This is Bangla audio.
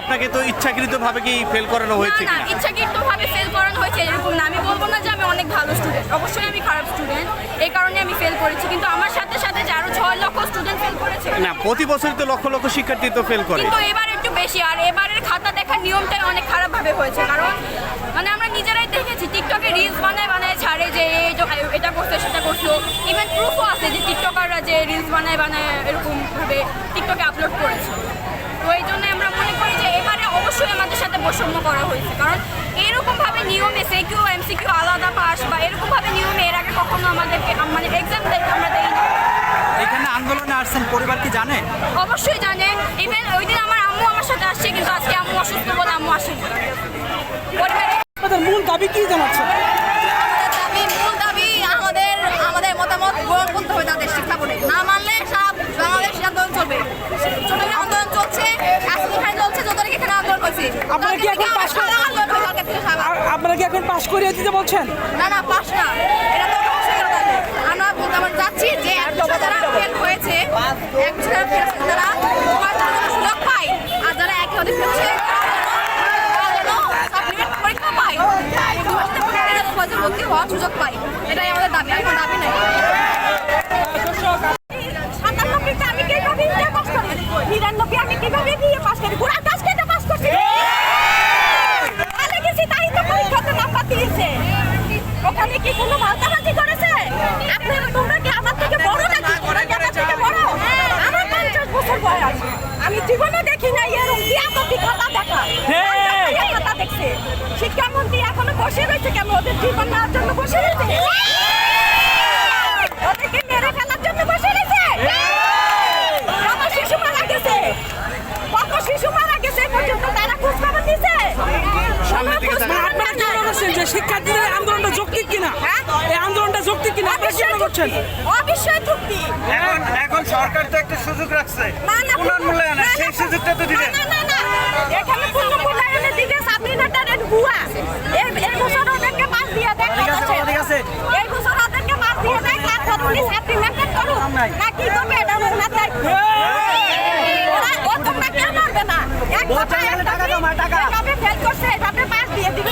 আপনাকে তো ইচ্ছাকৃতভাবে কি ফেল করানো হয়েছে না কিনা? ইচ্ছাকৃতভাবে ফেল করানো হয়েছে এরকম না। আমি বলব না যে আমি অনেক ভালো স্টুডেন্ট অবশ্যই আমি খারাপ স্টুডেন্ট এই কারণে আমি ফেল করেছি। কিন্তু আমার সাথে সাথে যে আরও ছয় লক্ষ স্টুডেন্ট ফেল করেছে। না প্রতি বছর তো লক্ষ লক্ষ শিক্ষার্থী তো ফেল করে। কিন্তু এবার একটু বেশি। আর এবারের খাতা দেখার নিয়মটাই অনেক খারাপভাবে হয়েছে। কারণ মানে আমরা নিজেরাই দেখেছি টিকটকে রিলস বানায় বানায় ছাড়ে যে এই যে এটা করছে সেটা করছ। ইভেন প্রুফও আছে যে টিকটকাররা যে রিলস বানায় বানায় এরকম ভাবে টিকটকে আপলোড করেছে। তো এই জন্য আমরা আমাদের করা হয়েছে। কারণ এরকমভাবে এরকম ভাবে নিয়মে সিকিউ এমসিকিউ আলাদা পাস বা এরকমভাবে নিয়মে এর আগে কখনো আমাদেরকে মানে এক্সাম আমরা দেই না এখানে আন্দোলনে আসছেন পরিবার কি জানে? অবশ্যই জানে। ইভেন ওই দিন আমার আম্মু আমার সাথে আসছে কিন্তু আজকে আম্মু অসুস্থ বলে আম্মু আসেনি পরিবারে আপনাদের মূল দাবি কি জানাচ্ছেন দাবি মূল দাবি আমাদের আমাদের মতামত গ্রহণ করতে হবে তাদের শিক্ষা বোর্ডে না মানলে সারা বাংলাদেশ আন্দোলন চলবে চট্টগ্রাম আন্দোলন চলছে আজকে এখানে চলছে যত তারিখ এখানে আন্দোলন হয়েছে আপনারা কি এখন পাশ আপনারা কি এখন পাশ করিয়ে দিতে বলছেন? না না পাস না। এটা তো। আমরা বলতে আমরা চাচ্ছি যে যারা ফেল হয়েছে এক যারা ফেল তারা সুযোগ পায়। আর যারা এক পরীক্ষা পায়। হওয়ার সুযোগ পায়। এটাই আমাদের দাবি আর কোনো দাবি নেই। সাতানব্বইটা আমি কীভাবে ইন্টার করি? নিরানব্বই আমি কীভাবে বিয়ে পাস করি পুরা দশ কেটে পাস করছি ভালো গেছি তাই তো পরীক্ষাতে নাম্বার দিয়েছে ওখানে কি কোনো মালতাবাজি করেছে আপনারা তোমরা কি আমার থেকে বড় নাকি তোমরা কি আমার থেকে বড় আমার পঞ্চাশ বছর বয়স আমি জীবনে দেখি না এরকম টিয়াকতি খাতা দেখা। এই খাতা দেখছে। শিক্ষামন্ত্রী এখনও বসে রয়েছে কেন ওদের জীবন নেওয়ার জন্য বসে রয়েছে? ওদেরকে মেরে ফেলার জন্য বসে রয়েছে? আমার শিশু মারা গেছে। কত শিশু মারা গেছে পর্যন্ত তারা খোঁজ খবর দিছে সামনের দিকে কোনো খোঁজ মানে খবর আপনারা কি নেয় মনে না। করছেন যে শিক্ষার্থীদের আন্দোলনটা যৌক্তিক কিনা হ্যাঁ? এই আন্দোলনটা যৌক্তিক মনে করছেন অবশ্যই চুক্তি এখন এখন সরকার তো একটা সুযোগ রাখছে না, না, পুনর্মূল্যায়নের না, না, সেই সুযোগটা তো দিবেন না, না, না। এখানে পুনর্মূল্যায়নের দিকে সাপ্লিমেন্টারের ভুয়া। এই- এই বছর ওদেরকে পাস দিয়ে দেয়, ঠিক আছে, আছে। ঠিক আছে। এই বছর ওদেরকে পাস দিয়ে দেয়, তারপর উনি সাপ্লিমেন্টার করুক। না কি করবে, এটা ওনার মাথায়। ও তোমরা কেউ মারবে না। এক টাকা জমায়, টাকা। যেভাবে fail করছে, এভাবে পাস দিয়ে দিবে